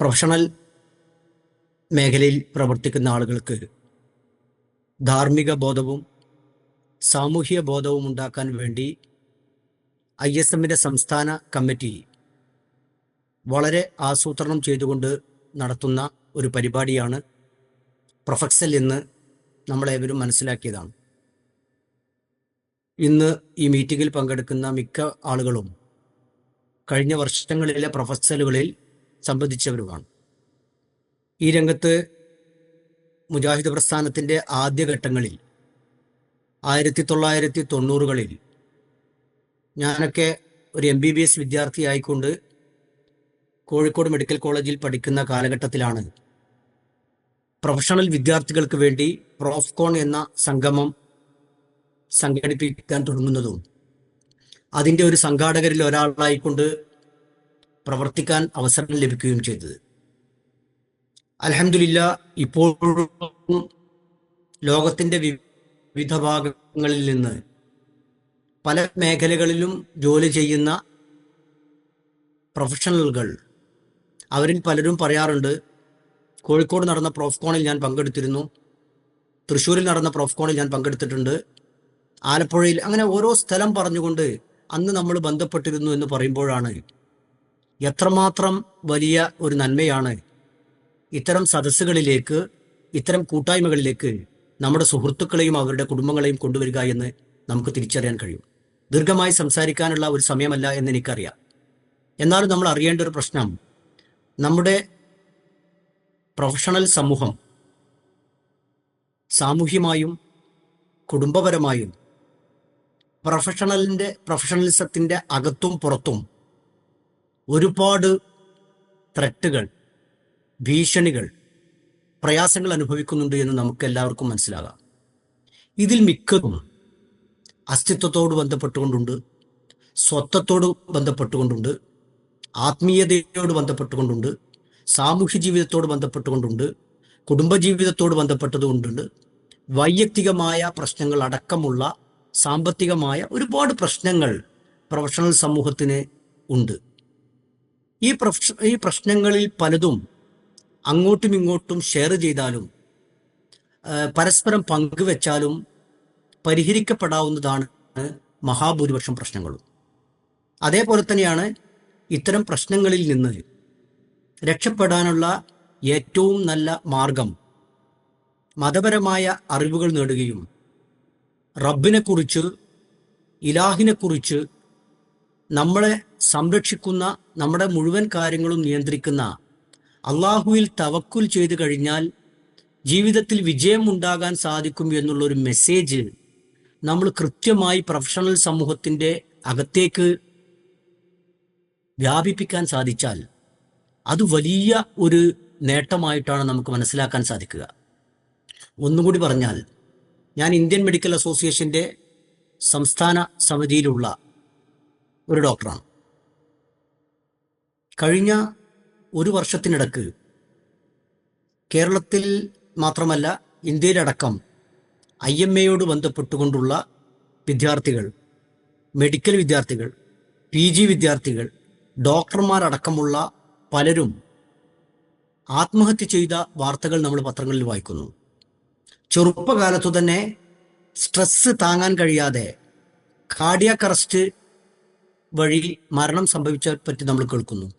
Professional മേഖലയിൽ പ്രവർത്തിക്കുന്ന ആളുകൾക്ക് ധാർമ്മിക ബോധവും സാമൂഹിക ബോധവും ഉണ്ടാക്കാൻ വേണ്ടി ഐ എസ് എമ്മിന്റെ സംസ്ഥാന കമ്മിറ്റി വളരെ ആസൂത്രണം ചെയ്തുകൊണ്ട് നടത്തുന്ന ഒരു പരിപാടിയാണ് പ്രൊഫക്സൽ എന്ന് നമ്മളേവരും മനസ്സിലാക്കിയതാണ്. ഇന്ന് ഈ മീറ്റിംഗിൽ പങ്കെടുക്കുന്ന മിക്ക ആളുകളും കഴിഞ്ഞ വർഷങ്ങളിലെ പ്രൊഫസലുകളിൽ സംബന്ധിച്ചവരുമാണ് ഈ രംഗത്ത് മുജാഹിദ് പ്രസ്ഥാനത്തിന്റെ ആദ്യഘട്ടങ്ങളിൽ ആയിരത്തി തൊള്ളായിരത്തി തൊണ്ണൂറുകളിൽ ഞാനൊക്കെ ഒരു എം ബി ബി എസ് വിദ്യാർത്ഥിയായിക്കൊണ്ട് കോഴിക്കോട് മെഡിക്കൽ കോളേജിൽ പഠിക്കുന്ന കാലഘട്ടത്തിലാണ് പ്രൊഫഷണൽ വിദ്യാർത്ഥികൾക്ക് വേണ്ടി പ്രോഫ്കോൺ എന്ന സംഗമം സംഘടിപ്പിക്കാൻ തുടങ്ങുന്നതും. അതിന്റെ ഒരു സംഘാടകരിൽ ഒരാളായിക്കൊണ്ട് പ്രവർത്തിക്കാൻ അവസരം ലഭിക്കുകയും ചെയ്തത്. അലഹമില്ല ഇപ്പോഴും ലോകത്തിന്റെ വിവിധ ഭാഗങ്ങളിൽ നിന്ന് പല മേഖലകളിലും ജോലി ചെയ്യുന്ന പ്രൊഫഷണലുകൾ അവരിൽ പലരും പറയാറുണ്ട് കോഴിക്കോട് നടന്ന പ്രോഫ്കോണിൽ ഞാൻ പങ്കെടുത്തിരുന്നു തൃശ്ശൂരിൽ നടന്ന പ്രോഫ്കോണിൽ ഞാൻ പങ്കെടുത്തിട്ടുണ്ട് ആലപ്പുഴയിൽ അങ്ങനെ ഓരോ സ്ഥലം പറഞ്ഞുകൊണ്ട് അന്ന് നമ്മൾ ബന്ധപ്പെട്ടിരുന്നു എന്ന് പറയുമ്പോഴാണ് എത്രമാത്രം വലിയ ഒരു നന്മയാണ് ഇത്തരം സദസ്സുകളിലേക്ക് ഇത്തരം കൂട്ടായ്മകളിലേക്ക് നമ്മുടെ സുഹൃത്തുക്കളെയും അവരുടെ കുടുംബങ്ങളെയും കൊണ്ടുവരിക എന്ന് നമുക്ക് തിരിച്ചറിയാൻ കഴിയും. ദീർഘമായി സംസാരിക്കാനുള്ള ഒരു സമയമല്ല എന്ന് എനിക്കറിയാം. എന്നാലും നമ്മൾ അറിയേണ്ട ഒരു പ്രശ്നം നമ്മുടെ പ്രൊഫഷണൽ സമൂഹം സാമൂഹ്യമായും കുടുംബപരമായും പ്രൊഫഷണലിന്റെ പ്രൊഫഷണലിസത്തിന്റെ അകത്തും പുറത്തും ഒരുപാട് ത്രട്ടുകൾ ഭീഷണികൾ പ്രയാസങ്ങൾ അനുഭവിക്കുന്നുണ്ട് എന്ന് നമുക്ക് എല്ലാവർക്കും മനസ്സിലാകാം. ഇതിൽ മിക്കതും അസ്തിത്വത്തോട് ബന്ധപ്പെട്ടുകൊണ്ടുണ്ട് സ്വത്വത്തോട് ബന്ധപ്പെട്ടുകൊണ്ടുണ്ട് ആത്മീയതയോട് ബന്ധപ്പെട്ടുകൊണ്ടുണ്ട് സാമൂഹ്യ ജീവിതത്തോട് ബന്ധപ്പെട്ടുകൊണ്ടുണ്ട് കുടുംബജീവിതത്തോട് ബന്ധപ്പെട്ടതുകൊണ്ടുണ്ട്. വൈയക്തികമായ പ്രശ്നങ്ങൾ അടക്കമുള്ള സാമ്പത്തികമായ ഒരുപാട് പ്രശ്നങ്ങൾ പ്രൊഫഷണൽ സമൂഹത്തിന് ഉണ്ട്. ഈ പ്രശ് ഈ പ്രശ്നങ്ങളിൽ പലതും അങ്ങോട്ടും ഇങ്ങോട്ടും ഷെയർ ചെയ്താലും പരസ്പരം പങ്കുവെച്ചാലും പരിഹരിക്കപ്പെടാവുന്നതാണ് മഹാഭൂരിപക്ഷം പ്രശ്നങ്ങളും. അതേപോലെ തന്നെയാണ് ഇത്തരം പ്രശ്നങ്ങളിൽ നിന്ന് രക്ഷപ്പെടാനുള്ള ഏറ്റവും നല്ല മാർഗം മതപരമായ അറിവുകൾ നേടുകയും റബ്ബിനെക്കുറിച്ച് ഇലാഹിനെക്കുറിച്ച് നമ്മളെ സംരക്ഷിക്കുന്ന നമ്മുടെ മുഴുവൻ കാര്യങ്ങളും നിയന്ത്രിക്കുന്ന അള്ളാഹുവിൽ തവക്കുൽ ചെയ്തു കഴിഞ്ഞാൽ ജീവിതത്തിൽ വിജയം ഉണ്ടാകാൻ സാധിക്കും എന്നുള്ള ഒരു മെസ്സേജ് നമ്മൾ കൃത്യമായി പ്രൊഫഷണൽ സമൂഹത്തിന്റെ അകത്തേക്ക് വ്യാപിപ്പിക്കാൻ സാധിച്ചാൽ അത് വലിയ ഒരു നേട്ടമായിട്ടാണ് നമുക്ക് മനസ്സിലാക്കാൻ സാധിക്കുക. ഒന്നുകൂടി പറഞ്ഞാൽ ഞാൻ ഇന്ത്യൻ മെഡിക്കൽ അസോസിയേഷന്റെ സംസ്ഥാന സമിതിയിലുള്ള ഒരു ഡോക്ടറാണ്. കഴിഞ്ഞ ഒരു വർഷത്തിനിടക്ക് കേരളത്തിൽ മാത്രമല്ല ഇന്ത്യയിലടക്കം ഐ എം എയോട് ബന്ധപ്പെട്ടുകൊണ്ടുള്ള വിദ്യാർത്ഥികൾ മെഡിക്കൽ വിദ്യാർത്ഥികൾ പി ജി വിദ്യാർത്ഥികൾ ഡോക്ടർമാരടക്കമുള്ള പലരും ആത്മഹത്യ ചെയ്ത വാർത്തകൾ നമ്മൾ പത്രങ്ങളിൽ വായിക്കുന്നു. ചെറുപ്പകാലത്തു തന്നെ സ്ട്രെസ് താങ്ങാൻ കഴിയാതെ കാർഡിയാക് അറസ്റ്റ് വഴി മരണം സംഭവിച്ച പറ്റി നമ്മൾ കേൾക്കുന്നു.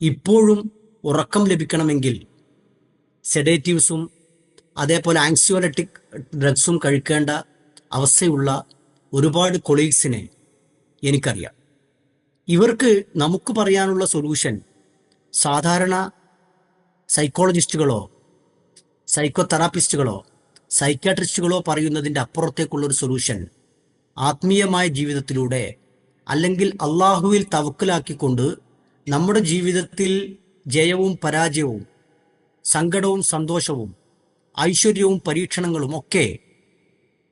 ഇപ്പോഴും ഉറക്കം ലഭിക്കണമെങ്കിൽ സെഡേറ്റീവ്സും അതേപോലെ ആങ്സിയോലറ്റിക് ഡ്രഗ്സും കഴിക്കേണ്ട അവസ്ഥയുള്ള ഒരുപാട് കൊളീഗ്സിനെ എനിക്കറിയാം. ഇവർക്ക് നമുക്ക് പറയാനുള്ള സൊല്യൂഷൻ സാധാരണ സൈക്കോളജിസ്റ്റുകളോ സൈക്കോ തെറാപ്പിസ്റ്റുകളോ സൈക്കാട്രിസ്റ്റുകളോ പറയുന്നതിന്റെ അപ്പുറത്തേക്കുള്ളൊരു സൊല്യൂഷൻ ആത്മീയമായ ജീവിതത്തിലൂടെ അല്ലെങ്കിൽ അള്ളാഹുവിൽ തവക്കലാക്കിക്കൊണ്ട് നമ്മുടെ ജീവിതത്തിൽ ജയവും പരാജയവും സങ്കടവും സന്തോഷവും ഐശ്വര്യവും പരീക്ഷണങ്ങളും ഒക്കെ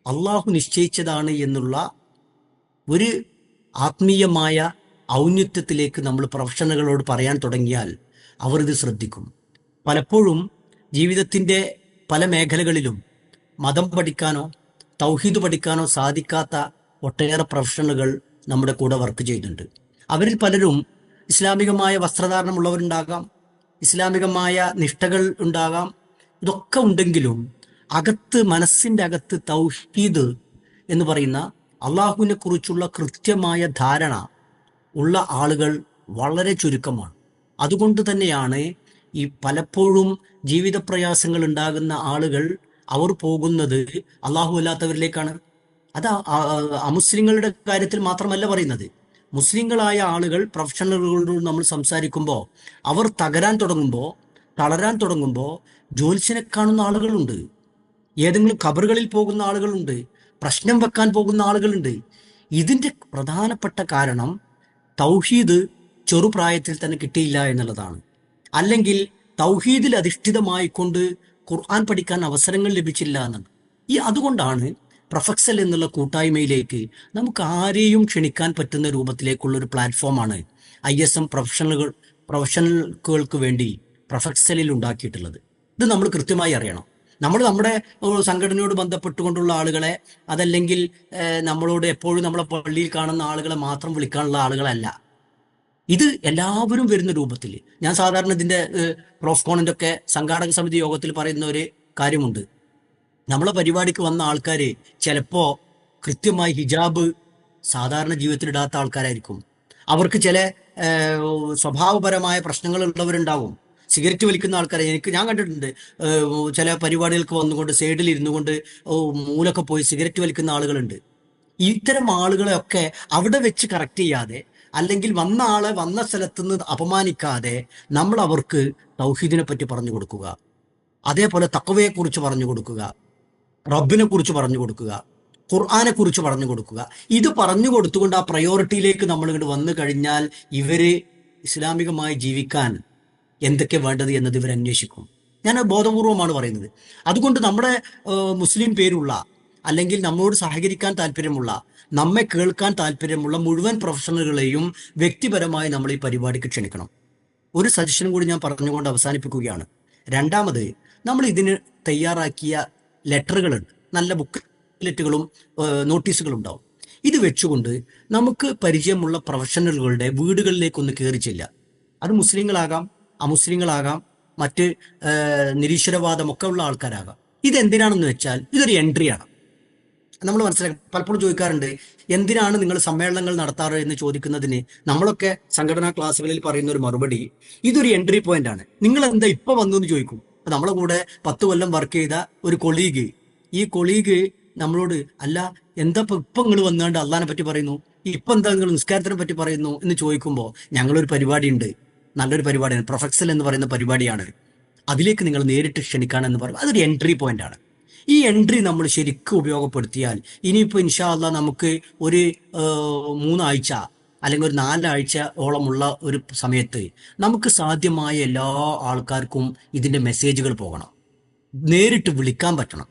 അള്ളാഹു നിശ്ചയിച്ചതാണ് എന്നുള്ള ഒരു ആത്മീയമായ ഔന്നത്യത്തിലേക്ക് നമ്മൾ പ്രൊഫഷണലുകളോട് പറയാൻ തുടങ്ങിയാൽ അവർ ഇത് ശ്രദ്ധിക്കും. പലപ്പോഴും ജീവിതത്തിന്റെ പല മേഖലകളിലും മതം പഠിക്കാനോ തൗഹീദ് പഠിക്കാനോ സാധിക്കാത്ത ഒട്ടേറെ പ്രൊഫഷണലുകൾ നമ്മുടെ കൂടെ വർക്ക് ചെയ്യുന്നുണ്ട്. അവരിൽ പലരും ഇസ്ലാമികമായ വസ്ത്രധാരണമുള്ളവരുണ്ടാകാം ഇസ്ലാമികമായ നിഷ്ഠകൾ ഉണ്ടാകാം. ഇതൊക്കെ ഉണ്ടെങ്കിലും അകത്ത് മനസ്സിന്റെ അകത്ത് തൗഹീദ് എന്ന് പറയുന്ന അള്ളാഹുവിനെ കുറിച്ചുള്ള കൃത്യമായ ധാരണ ഉള്ള ആളുകൾ വളരെ ചുരുക്കമാണ്. അതുകൊണ്ട് തന്നെയാണ് ഈ പലപ്പോഴും ജീവിത പ്രയാസങ്ങൾ ഉണ്ടാകുന്ന ആളുകൾ അവർ പോകുന്നത് അള്ളാഹു അല്ലാത്തവരിലേക്കാണ്. അത് അമുസ്ലിങ്ങളുടെ കാര്യത്തിൽ മാത്രമല്ല പറയുന്നത്. മുസ്ലിങ്ങളായ ആളുകൾ പ്രൊഫഷണലുകളോട് നമ്മൾ സംസാരിക്കുമ്പോൾ അവർ തകരാൻ തുടങ്ങുമ്പോൾ തളരാൻ തുടങ്ങുമ്പോൾ ജ്യോത്സ്യനെ കാണുന്ന ആളുകളുണ്ട്. ഏതെങ്കിലും കബറുകളിൽ പോകുന്ന ആളുകളുണ്ട്. പ്രശ്നം വെക്കാൻ പോകുന്ന ആളുകളുണ്ട്. ഇതിന്റെ പ്രധാനപ്പെട്ട കാരണം തൗഹീദ് ചെറുപ്രായത്തിൽ തന്നെ കിട്ടിയില്ല എന്നുള്ളതാണ്. അല്ലെങ്കിൽ തൗഹീദിൽ അധിഷ്ഠിതമായിക്കൊണ്ട് ഖുർആൻ പഠിക്കാൻ അവസരങ്ങൾ ലഭിച്ചില്ല എന്നാണ്. ഈ അതുകൊണ്ടാണ് പ്രൊഫക്സൽ എന്നുള്ള കൂട്ടായ്മയിലേക്ക് നമുക്ക് ആരെയും ക്ഷണിക്കാൻ പറ്റുന്ന രൂപത്തിലേക്കുള്ള ഒരു പ്ലാറ്റ്ഫോമാണ് ഐ എസ് എം പ്രൊഫഷണലുകൾ പ്രൊഫഷണലുകൾക്ക് വേണ്ടി പ്രൊഫക്സലിൽ ഉണ്ടാക്കിയിട്ടുള്ളത്. ഇത് നമ്മൾ കൃത്യമായി അറിയണം. നമ്മൾ നമ്മുടെ സംഘടനയോട് ബന്ധപ്പെട്ടുകൊണ്ടുള്ള ആളുകളെ അതല്ലെങ്കിൽ നമ്മളോട് എപ്പോഴും നമ്മളെ പള്ളിയിൽ കാണുന്ന ആളുകളെ മാത്രം വിളിക്കാനുള്ള ആളുകളല്ല. ഇത് എല്ലാവരും വരുന്ന രൂപത്തിൽ. ഞാൻ സാധാരണ ഇതിന്റെ പ്രോഫ്കോണിന്റെ ഒക്കെ സംഘാടക സമിതി യോഗത്തിൽ പറയുന്ന ഒരു കാര്യമുണ്ട്. നമ്മളെ പരിപാടിക്ക് വന്ന ആൾക്കാർ ചിലപ്പോ കൃത്യമായി ഹിജാബ് സാധാരണ ജീവിതത്തിൽ ഇടാത്ത ആൾക്കാരായിരിക്കും. അവർക്ക് ചില സ്വഭാവപരമായ പ്രശ്നങ്ങൾ ഉള്ളവരുണ്ടാവും സിഗരറ്റ് വലിക്കുന്ന ആൾക്കാരെ എനിക്ക് ഞാൻ കണ്ടിട്ടുണ്ട്. ചില പരിപാടികൾക്ക് വന്നുകൊണ്ട് സൈഡിൽ ഇരുന്നു കൊണ്ട് മൂലൊക്കെ പോയി സിഗരറ്റ് വലിക്കുന്ന ആളുകളുണ്ട്. ഇത്തരം ആളുകളെയൊക്കെ അവിടെ വെച്ച് കറക്റ്റ് ചെയ്യാതെ അല്ലെങ്കിൽ വന്ന ആളെ വന്ന സ്ഥലത്ത് നിന്ന് അപമാനിക്കാതെ നമ്മൾ അവർക്ക് തൗഹീദിനെ പറ്റി പറഞ്ഞു കൊടുക്കുക. അതേപോലെ തക്കവയെ കുറിച്ച് പറഞ്ഞു കൊടുക്കുക. റബ്ബിനെ കുറിച്ച് പറഞ്ഞു കൊടുക്കുക ഖുർആാനെ കുറിച്ച് പറഞ്ഞു കൊടുക്കുക. ഇത് പറഞ്ഞു കൊടുത്തുകൊണ്ട് ആ പ്രയോറിറ്റിയിലേക്ക് നമ്മൾ ഇങ്ങോട്ട് വന്നു കഴിഞ്ഞാൽ ഇവർ ഇസ്ലാമികമായി ജീവിക്കാൻ എന്തൊക്കെ വേണ്ടത് എന്നത് ഇവർ അന്വേഷിക്കും. ഞാൻ ബോധപൂർവമാണ് പറയുന്നത്. അതുകൊണ്ട് നമ്മുടെ മുസ്ലിം പേരുള്ള അല്ലെങ്കിൽ നമ്മളോട് സഹകരിക്കാൻ താല്പര്യമുള്ള നമ്മെ കേൾക്കാൻ താല്പര്യമുള്ള മുഴുവൻ പ്രൊഫഷണലുകളെയും വ്യക്തിപരമായി നമ്മൾ ഈ പരിപാടിക്ക് ക്ഷണിക്കണം. ഒരു സജഷൻ കൂടി ഞാൻ പറഞ്ഞുകൊണ്ട് അവസാനിപ്പിക്കുകയാണ്. രണ്ടാമത് നമ്മൾ ഇതിന് തയ്യാറാക്കിയ ലെറ്ററുകളുണ്ട്. നല്ല ബുക്ക്ലെറ്റുകളും നോട്ടീസുകളും ഉണ്ടാവും ഇത് വെച്ചുകൊണ്ട് നമുക്ക് പരിചയമുള്ള പ്രൊഫഷണലുകളുടെ വീടുകളിലേക്കൊന്ന് കയറി ചെല്ലുക. അത് മുസ്ലിങ്ങളാകാം അമുസ്ലിങ്ങളാകാം മറ്റ് നിരീശ്വരവാദമൊക്കെ ഉള്ള ആൾക്കാരാകാം. ഇതെന്തിനാണെന്ന് വെച്ചാൽ ഇതൊരു എൻട്രിയാണ്. നമ്മൾ മനസ്സിലാക്കാം പലപ്പോഴും ചോദിക്കാറുണ്ട് എന്തിനാണ് നിങ്ങൾ സമ്മേളനങ്ങൾ നടത്താറ്? എന്ന് ചോദിക്കുന്നതിന് നമ്മളൊക്കെ സംഘടനാ ക്ലാസ്സുകളിൽ പറയുന്ന ഒരു മറുപടി. ഇതൊരു എൻട്രി പോയിന്റ് ആണ് നിങ്ങൾ എന്താ ഇപ്പൊ വന്നു എന്ന് ചോദിക്കും. അപ്പൊ നമ്മളെ കൂടെ പത്ത് കൊല്ലം വർക്ക് ചെയ്ത ഒരു കൊളീഗ് ഈ കൊളീഗ് നമ്മളോട് അല്ല എന്താ ഇപ്പൊ ഇപ്പൊ നിങ്ങൾ വന്നാണ്ട് അള്ളഹാനെ പറ്റി പറയുന്നു? ഇപ്പൊ എന്താ നിങ്ങൾ നിസ്കാരത്തിനെ പറ്റി പറയുന്നു? എന്ന് ചോദിക്കുമ്പോൾ ഞങ്ങളൊരു പരിപാടി ഉണ്ട് നല്ലൊരു പരിപാടിയാണ്. പ്രൊഫക്സൽ എന്ന് പറയുന്ന പരിപാടിയാണ്. അതിലേക്ക് നിങ്ങൾ നേരിട്ട് ക്ഷണിക്കാണെന്ന് പറയും അതൊരു എൻട്രി പോയിന്റ് ആണ്. ഈ എൻട്രി നമ്മൾ ശരിക്കും ഉപയോഗപ്പെടുത്തിയാൽ ഇനിയിപ്പോൾ ഇൻഷാ അല്ല നമുക്ക് ഒരു മൂന്നാഴ്ച അല്ലെങ്കിൽ ഒരു നാലാഴ്ച ഓളമുള്ള ഒരു സമയത്ത് നമുക്ക് സാധ്യമായ എല്ലാ ആൾക്കാർക്കും ഇതിന്റെ മെസ്സേജുകൾ പോകണം. നേരിട്ട് വിളിക്കാൻ പറ്റണം.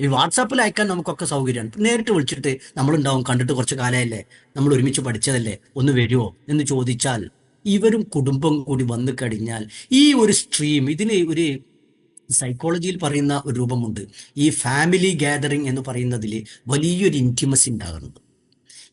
ഈ വാട്സാപ്പിൽ അയക്കാൻ നമുക്കൊക്കെ സൗകര്യമാണ്. നേരിട്ട് വിളിച്ചിട്ട് നമ്മളുണ്ടാവും കണ്ടിട്ട് കുറച്ച് കാലമല്ലേ നമ്മൾ ഒരുമിച്ച് പഠിച്ചതല്ലേ? ഒന്ന് വരുമോ എന്ന് ചോദിച്ചാൽ ഇവരും കുടുംബം കൂടി വന്നു കഴിഞ്ഞാൽ ഈ ഒരു സ്ട്രീം ഇതിന് ഒരു സൈക്കോളജിയിൽ പറയുന്ന ഒരു രൂപമുണ്ട്. ഈ ഫാമിലി ഗാദറിംഗ് എന്ന് പറയുന്നതിൽ വലിയൊരു ഇന്റിമസി ഉണ്ടാകുന്നത്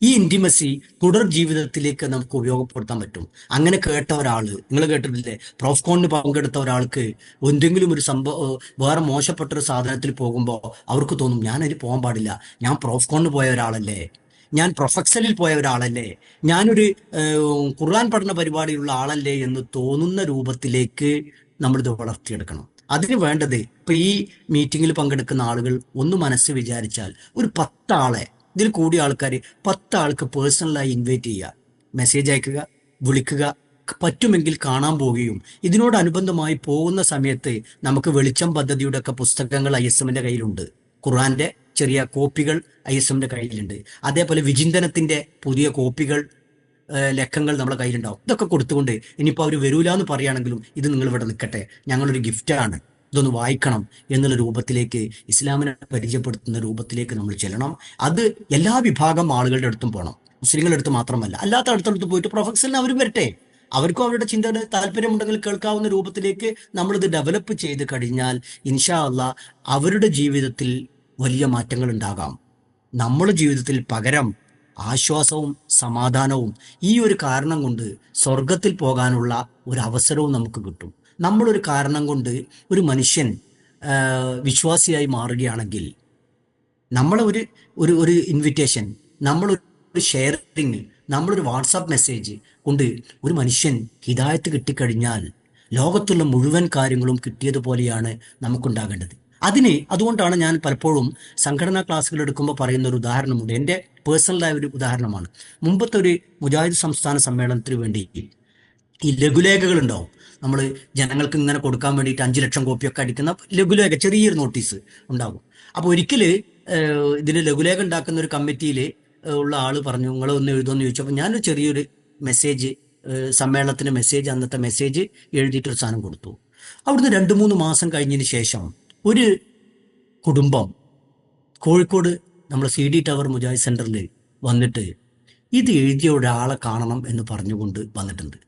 ഈ ഇന്റിമസി തുടർ ജീവിതത്തിലേക്ക് നമുക്ക് ഉപയോഗപ്പെടുത്താൻ പറ്റും. അങ്ങനെ കേട്ട ഒരാൾ നിങ്ങൾ കേട്ടിട്ടില്ലേ? പ്രോഫ്കോണിന് പങ്കെടുത്ത ഒരാൾക്ക് എന്തെങ്കിലും ഒരു സംഭവം വേറെ മോശപ്പെട്ട ഒരു സാധനത്തിൽ പോകുമ്പോൾ അവർക്ക് തോന്നും ഞാൻ അതിന് പോകാൻ പാടില്ല. ഞാൻ പ്രോഫ്കോണിന് പോയ ഒരാളല്ലേ? ഞാൻ പ്രൊഫക്സലിൽ പോയ ഒരാളല്ലേ? ഞാനൊരു ഖുർആൻ പഠന പരിപാടിയിലുള്ള ആളല്ലേ? എന്ന് തോന്നുന്ന രൂപത്തിലേക്ക് നമ്മളിത് വളർത്തിയെടുക്കണം. അതിന് വേണ്ടത് ഇപ്പൊ ഈ മീറ്റിങ്ങിൽ പങ്കെടുക്കുന്ന ആളുകൾ ഒന്ന് മനസ്സ് വിചാരിച്ചാൽ ഒരു പത്താളെ ഇതിൽ കൂടിയ ആൾക്കാർ പത്ത് ആൾക്ക് പേഴ്സണലായി ഇൻവൈറ്റ് ചെയ്യുക മെസ്സേജ് അയക്കുക വിളിക്കുക പറ്റുമെങ്കിൽ കാണാൻ പോവുകയും ഇതിനോടനുബന്ധമായി പോകുന്ന സമയത്ത് നമുക്ക് വെളിച്ചം പദ്ധതിയുടെ ഒക്കെ പുസ്തകങ്ങൾ ഐ എസ് എമ്മിന്റെ കയ്യിലുണ്ട്. ഖുറാന്റെ ചെറിയ കോപ്പികൾ ഐ എസ് എമ്മിന്റെ കയ്യിലുണ്ട്. അതേപോലെ വിചിന്തനത്തിന്റെ പുതിയ കോപ്പികൾ ലക്കങ്ങൾ നമ്മുടെ കയ്യിലുണ്ടാവും. ഇതൊക്കെ കൊടുത്തുകൊണ്ട് ഇനിയിപ്പോൾ അവർ വരൂല എന്ന് പറയുകയാണെങ്കിലും ഇത് നിങ്ങൾ ഇവിടെ നിൽക്കട്ടെ. ഞങ്ങളൊരു ഗിഫ്റ്റാണ് ഇതൊന്ന് വായിക്കണം എന്നുള്ള രൂപത്തിലേക്ക് ഇസ്ലാമിനെ പരിചയപ്പെടുത്തുന്ന രൂപത്തിലേക്ക് നമ്മൾ ചെല്ലണം. അത് എല്ലാ വിഭാഗം ആളുകളുടെ അടുത്തും പോകണം. മുസ്ലിങ്ങളുടെ അടുത്ത് മാത്രമല്ല അല്ലാത്ത അടുത്തടുത്ത് പോയിട്ട് പ്രൊഫക്സലിന് അവരും വരട്ടെ. അവർക്കും അവരുടെ ചിന്തയുടെ താല്പര്യമുണ്ടെങ്കിൽ കേൾക്കാവുന്ന രൂപത്തിലേക്ക് നമ്മളിത് ഡെവലപ്പ് ചെയ്ത് കഴിഞ്ഞാൽ ഇൻഷാ അല്ല അവരുടെ ജീവിതത്തിൽ വലിയ മാറ്റങ്ങൾ ഉണ്ടാകാം. നമ്മുടെ ജീവിതത്തിൽ പകരം ആശ്വാസവും സമാധാനവും ഈ ഒരു കാരണം കൊണ്ട് സ്വർഗത്തിൽ പോകാനുള്ള ഒരു അവസരവും നമുക്ക് കിട്ടും. നമ്മളൊരു കാരണം കൊണ്ട് ഒരു മനുഷ്യൻ വിശ്വാസിയായി മാറുകയാണെങ്കിൽ നമ്മളെ ഒരു ഒരു ഒരു ഇൻവിറ്റേഷൻ നമ്മളൊരു ഷെയറിങ് നമ്മളൊരു വാട്സാപ്പ് മെസ്സേജ് കൊണ്ട് ഒരു മനുഷ്യൻ ഹിതായത്ത് കിട്ടിക്കഴിഞ്ഞാൽ ലോകത്തുള്ള മുഴുവൻ കാര്യങ്ങളും കിട്ടിയതുപോലെയാണ് നമുക്കുണ്ടാകേണ്ടത്. അതിന് അതുകൊണ്ടാണ് ഞാൻ പലപ്പോഴും സംഘടനാ ക്ലാസ്സുകൾ എടുക്കുമ്പോൾ പറയുന്ന ഒരു ഉദാഹരണമുണ്ട്. എന്റെ പേഴ്സണലായ ഒരു ഉദാഹരണമാണ്. മുമ്പത്തെ ഒരു മുജാഹിദ് സംസ്ഥാന സമ്മേളനത്തിന് വേണ്ടി ഈ ലഘുലേഖകൾ ഉണ്ടാവും നമ്മൾ ജനങ്ങൾക്ക് ഇങ്ങനെ കൊടുക്കാൻ വേണ്ടിയിട്ട് അഞ്ച് ലക്ഷം കോപ്പിയൊക്കെ അടിക്കുന്ന ലഘുലേഖ ചെറിയൊരു നോട്ടീസ് ഉണ്ടാകും അപ്പോൾ ഒരിക്കൽ ഇതിന് ലഘുലേഖ ഉണ്ടാക്കുന്ന ഒരു കമ്മിറ്റിയിൽ ഉള്ള ആൾ പറഞ്ഞു നിങ്ങൾ ഒന്ന് എഴുതുമെന്ന് ചോദിച്ചപ്പോൾ ഞാനൊരു ചെറിയൊരു മെസ്സേജ് സമ്മേളനത്തിന് മെസ്സേജ് അന്നത്തെ മെസ്സേജ് എഴുതിയിട്ടൊരു സാധനം കൊടുത്തു. അവിടുന്ന് രണ്ട് മൂന്ന് മാസം കഴിഞ്ഞതിന് ശേഷം ഒരു കുടുംബം കോഴിക്കോട് നമ്മുടെ സി ഡി ടവർ മുജാഹിദ് സെന്ററിൽ വന്നിട്ട് ഇത് എഴുതിയ ഒരാളെ കാണണം എന്ന് പറഞ്ഞുകൊണ്ട് വന്നിട്ടുണ്ട്.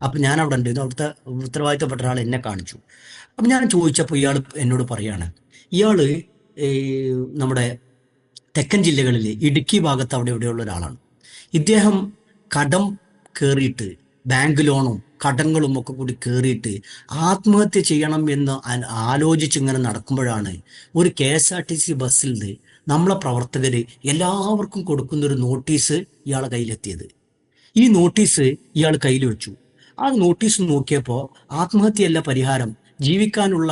അപ്പം ഞാൻ അവിടെ ഉണ്ട് അവിടുത്തെ ഉത്തരവാദിത്തപ്പെട്ട ഒരാൾ എന്നെ കാണിച്ചു. അപ്പം ഞാൻ ചോദിച്ചപ്പോൾ ഇയാൾ എന്നോട് പറയാണ് ഇയാൾ നമ്മുടെ തെക്കൻ ജില്ലകളിൽ ഇടുക്കി ഭാഗത്ത് അവിടെ ഇവിടെയുള്ള ഒരാളാണ്. ഇദ്ദേഹം കടം കയറിയിട്ട് ബാങ്ക് ലോണും കടങ്ങളും ഒക്കെ കൂടി കയറിയിട്ട് ആത്മഹത്യ ചെയ്യണം എന്ന് ആലോചിച്ചിങ്ങനെ നടക്കുമ്പോഴാണ് ഒരു K S R T C ബസ്സിൽ നിന്ന് നമ്മളെ പ്രവർത്തകർ എല്ലാവർക്കും കൊടുക്കുന്ന ഒരു നോട്ടീസ് ഇയാളെ കയ്യിലെത്തിയത്. ഈ നോട്ടീസ് ഇയാൾ കയ്യിൽ വെച്ചു ആ നോട്ടീസ് നോക്കിയപ്പോൾ ആത്മഹത്യയല്ല പരിഹാരം. ജീവിക്കാനുള്ള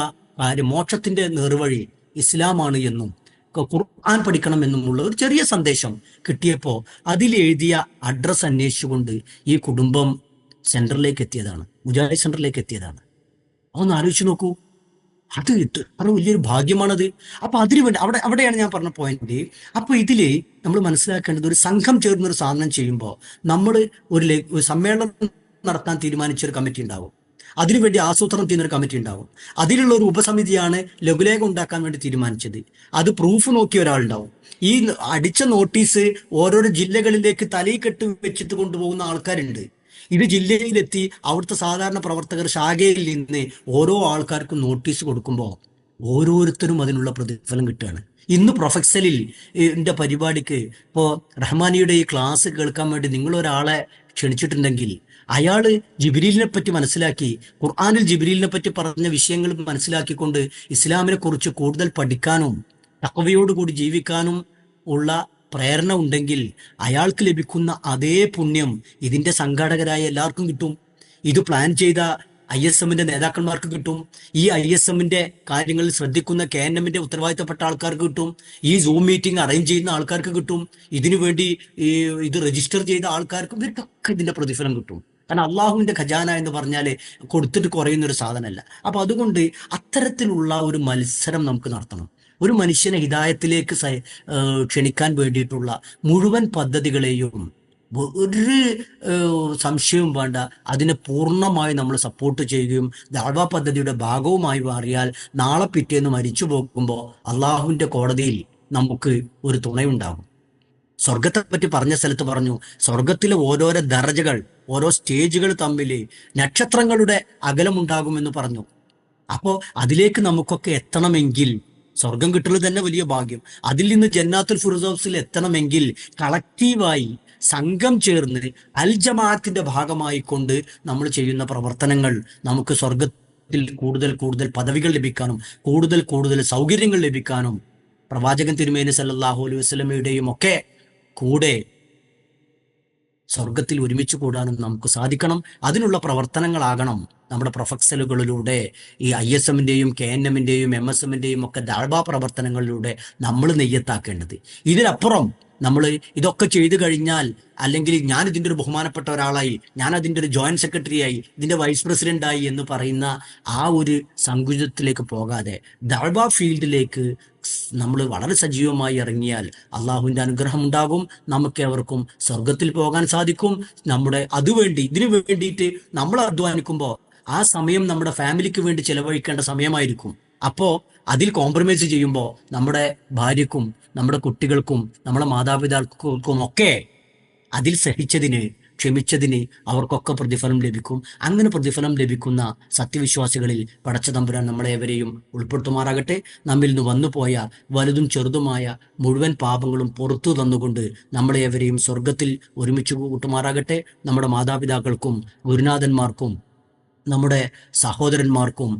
മോക്ഷത്തിന്റെ നേർവഴി ഇസ്ലാമാണ് എന്നും ഖുർആൻ പഠിക്കണം എന്നുമുള്ള ഒരു ചെറിയ സന്ദേശം കിട്ടിയപ്പോൾ അതിൽ എഴുതിയ അഡ്രസ് അന്വേഷിച്ചുകൊണ്ട് ഈ കുടുംബം സെന്ററിലേക്ക് എത്തിയതാണ്. മുജാഹിദ് സെന്ററിലേക്ക് എത്തിയതാണ്. അതൊന്ന് ആലോചിച്ചു നോക്കൂ. അത് ഇട്ട് അത് വലിയൊരു ഭാഗ്യമാണത്. അപ്പൊ അതിനു വേണ്ടി അവിടെ അവിടെയാണ് ഞാൻ പറഞ്ഞ പോയിന്റ് അപ്പൊ ഇതിൽ നമ്മൾ മനസ്സിലാക്കേണ്ടത് ഒരു സംഘം ചേർന്നൊരു സാധനം ചെയ്യുമ്പോൾ നമ്മൾ ഒരു സമ്മേളനം നടത്താൻ തീരുമാനിച്ച ഒരു കമ്മിറ്റി ഉണ്ടാവും. അതിനുവേണ്ടി ആസൂത്രണം ചെയ്യുന്ന ഒരു കമ്മിറ്റി ഉണ്ടാവും. അതിലുള്ള ഒരു ഉപസമിതിയാണ് ലഘുലേഖ ഉണ്ടാക്കാൻ വേണ്ടി തീരുമാനിച്ചത്. അത് പ്രൂഫ് നോക്കിയ ഒരാളുണ്ടാവും. ഈ അടിച്ച നോട്ടീസ് ഓരോരോ ജില്ലകളിലേക്ക് തലയിൽ വെച്ചിട്ട് കൊണ്ടുപോകുന്ന ആൾക്കാരുണ്ട്. ഇത് ജില്ലയിലെത്തി അവിടുത്തെ സാധാരണ പ്രവർത്തകർ ശാഖയിൽ നിന്ന് ഓരോ ആൾക്കാർക്കും നോട്ടീസ് കൊടുക്കുമ്പോൾ ഓരോരുത്തരും അതിനുള്ള പ്രതിഫലം കിട്ടുകയാണ്. ഇന്ന് പ്രൊഫക്സലിൽ എന്റെ പരിപാടിക്ക് ഇപ്പോൾ റഹ്മാനിയുടെ ഈ ക്ലാസ് കേൾക്കാൻ വേണ്ടി നിങ്ങളൊരാളെ ക്ഷണിച്ചിട്ടുണ്ടെങ്കിൽ അയാൾ ജിബിലീലിനെ പറ്റി മനസ്സിലാക്കി ഖുർആാനിൽ ജിബിലീലിനെ പറ്റി പറഞ്ഞ വിഷയങ്ങൾ മനസ്സിലാക്കിക്കൊണ്ട് ഇസ്ലാമിനെ കുറിച്ച് കൂടുതൽ പഠിക്കാനും തക്കവയോടുകൂടി ജീവിക്കാനും ഉള്ള പ്രേരണ ഉണ്ടെങ്കിൽ അയാൾക്ക് ലഭിക്കുന്ന അതേ പുണ്യം ഇതിന്റെ സംഘാടകരായ എല്ലാവർക്കും കിട്ടും. ഇത് പ്ലാൻ ചെയ്ത ഐ എസ് എമ്മിന്റെ നേതാക്കന്മാർക്ക് കിട്ടും. ഈ ഐ എസ് എമ്മിന്റെ കാര്യങ്ങളിൽ ശ്രദ്ധിക്കുന്ന കെ എൻ എമ്മിന്റെ ഉത്തരവാദിത്തപ്പെട്ട ആൾക്കാർക്ക് കിട്ടും. ഈ സൂം മീറ്റിംഗ് അറേഞ്ച് ചെയ്യുന്ന ആൾക്കാർക്ക് കിട്ടും. ഇതിനു വേണ്ടി ഈ ഇത് രജിസ്റ്റർ ചെയ്ത ആൾക്കാർക്കും ഇവർക്കൊക്കെ ഇതിന്റെ പ്രതിഫലം കിട്ടും. കാരണം അള്ളാഹുവിന്റെ ഖജാന എന്ന് പറഞ്ഞാൽ കൊടുത്തിട്ട് കുറയുന്ന ഒരു സാധനമല്ല. അപ്പൊ അതുകൊണ്ട് അത്തരത്തിലുള്ള ഒരു മത്സരം നമുക്ക് നടത്തണം. ഒരു മനുഷ്യനെ ഹിതായത്തിലേക്ക് ക്ഷണിക്കാൻ വേണ്ടിയിട്ടുള്ള മുഴുവൻ പദ്ധതികളെയും ഒരു സംശയവും വേണ്ട അതിനെ പൂർണമായി നമ്മൾ സപ്പോർട്ട് ചെയ്യുകയും ദാഴ്വ പദ്ധതിയുടെ ഭാഗവുമായി മാറിയാൽ നാളെ പിറ്റേന്ന് മരിച്ചു പോകുമ്പോൾ അള്ളാഹുവിന്റെ കോടതിയിൽ നമുക്ക് ഒരു തുണയുണ്ടാകും. സ്വർഗത്തെ പറ്റി പറഞ്ഞ സ്ഥലത്ത് പറഞ്ഞു സ്വർഗത്തിലെ ഓരോരോ ദർജകൾ ഓരോ സ്റ്റേജുകൾ തമ്മിൽ നക്ഷത്രങ്ങളുടെ അകലമുണ്ടാകുമെന്ന് പറഞ്ഞു. അപ്പോ അതിലേക്ക് നമുക്കൊക്കെ എത്തണമെങ്കിൽ സ്വർഗം കിട്ടുന്നത് തന്നെ വലിയ ഭാഗ്യം. അതിൽ നിന്ന് ജന്നാത്തുൽ ഫുർദൗസിൽ എത്തണമെങ്കിൽ കളക്റ്റീവായി സംഘം ചേർന്ന് അൽ ജമാഅത്തിന്റെ ഭാഗമായി കൊണ്ട് നമ്മൾ ചെയ്യുന്ന പ്രവർത്തനങ്ങൾ നമുക്ക് സ്വർഗത്തിൽ കൂടുതൽ കൂടുതൽ പദവികൾ ലഭിക്കാനും കൂടുതൽ കൂടുതൽ സൗകര്യങ്ങൾ ലഭിക്കാനും പ്രവാചകൻ തിരുമേനി സല്ലാഹു അലൈഹി വസ്ലമയുടെയും ഒക്കെ കൂടെ സ്വർഗത്തിൽ ഒരുമിച്ച് കൂടാനും നമുക്ക് സാധിക്കണം. അതിനുള്ള പ്രവർത്തനങ്ങളാകണം നമ്മുടെ പ്രൊഫക്സലുകളിലൂടെ ഈ ഐ എസ് എമ്മിന്റെയും കെ എൻ എമ്മിന്റെയും എം എസ് എമ്മിന്റെയും ഒക്കെ ദാഴ്ബ പ്രവർത്തനങ്ങളിലൂടെ നമ്മൾ നെയ്യത്താക്കേണ്ടത്. ഇതിനപ്പുറം നമ്മൾ ഇതൊക്കെ ചെയ്തു കഴിഞ്ഞാൽ അല്ലെങ്കിൽ ഞാൻ ഇതിന്റെ ഒരു ബഹുമാനപ്പെട്ട ഒരാളായി ഞാൻ അതിന്റെ ഒരു ജോയിന്റ് സെക്രട്ടറിയായി ഇതിന്റെ വൈസ് പ്രസിഡന്റ് ആയി എന്ന് പറയുന്ന ആ ഒരു സങ്കുചിതത്തിലേക്ക് പോകാതെ ദാഴ്ബ ഫീൽഡിലേക്ക് നമ്മൾ വളരെ സജീവമായി ഇറങ്ങിയാൽ അള്ളാഹുവിന്റെ അനുഗ്രഹം ഉണ്ടാകും നമുക്ക് എവർക്കും സ്വർഗത്തിൽ പോകാൻ സാധിക്കും. നമ്മുടെ അതുവേണ്ടി ഇതിനു വേണ്ടിയിട്ട് നമ്മൾ അധ്വാനിക്കുമ്പോൾ ആ സമയം നമ്മുടെ ഫാമിലിക്ക് വേണ്ടി ചെലവഴിക്കേണ്ട സമയമായിരിക്കും. അപ്പോ അതിൽ കോംപ്രമൈസ് ചെയ്യുമ്പോൾ നമ്മുടെ ഭാര്യക്കും നമ്മുടെ കുട്ടികൾക്കും നമ്മുടെ മാതാപിതാക്കൾക്കും ഒക്കെ അതിൽ സഹിച്ചതിന് ക്ഷമിച്ചതിന് അവർക്കൊക്കെ പ്രതിഫലം ലഭിക്കും. അങ്ങനെ പ്രതിഫലം ലഭിക്കുന്ന സത്യവിശ്വാസികളിൽ പടച്ച തമ്പുരാൻ നമ്മളെ എവരെയും ഉൾപ്പെടുത്തുമാറാകട്ടെ. നമ്മിൽ നിന്ന് വന്നുപോയ വലുതും ചെറുതുമായ മുഴുവൻ പാപങ്ങളും പുറത്തു തന്നുകൊണ്ട് നമ്മളെ എവരെയും സ്വർഗത്തിൽ ഒരുമിച്ച് കൂട്ടുമാറാകട്ടെ. നമ്മുടെ മാതാപിതാക്കൾക്കും ഗുരുനാഥന്മാർക്കും നമ്മുടെ സഹോദരന്മാർക്കും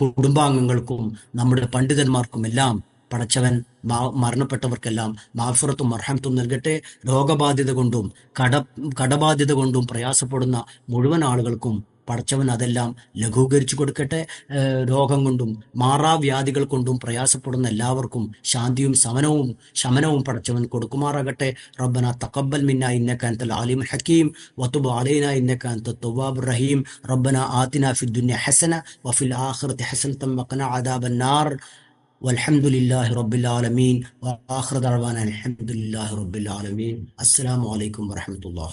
കുടുംബാംഗങ്ങൾക്കും നമ്മുടെ പണ്ഡിതന്മാർക്കും എല്ലാം പടച്ചവൻ മരണപ്പെട്ടവർക്കെല്ലാം മാഫുറത്തും മർഹമത്തും നൽകട്ടെ. രോഗബാധ്യത കൊണ്ടും കട കടബാധ്യത കൊണ്ടും പ്രയാസപ്പെടുന്ന മുഴുവൻ ആളുകൾക്കും പടച്ചവൻ അതെല്ലാം ലഘൂകരിച്ചു കൊടുക്കട്ടെ രോഗം കൊണ്ടും മാറാവ്യാധികൾ കൊണ്ടും പ്രയാസപ്പെടുന്ന എല്ലാവർക്കും ശാന്തിയും സമനവും ശമനവും പടച്ചവൻ കൊടുക്കുമാറാകട്ടെ റബ്ബന തക്കബൽ മിന്ന ഇന്നക്കാൻ ആലിം ഹക്കീം വത്തുബ് അലൈന ഇന്നക്കാൻ തവാബ് റഹീം റബ്ബന ആത്തിന ഫിദ്ദുന്യ ഹസന വഫിൽ ആഖിറത്തി ഹസനത്തം വഖന അദാബന്നാർ والحمد لله رب العالمين وآخر دعوانا الحمد لله رب العالمين السلام عليكم ورحمة الله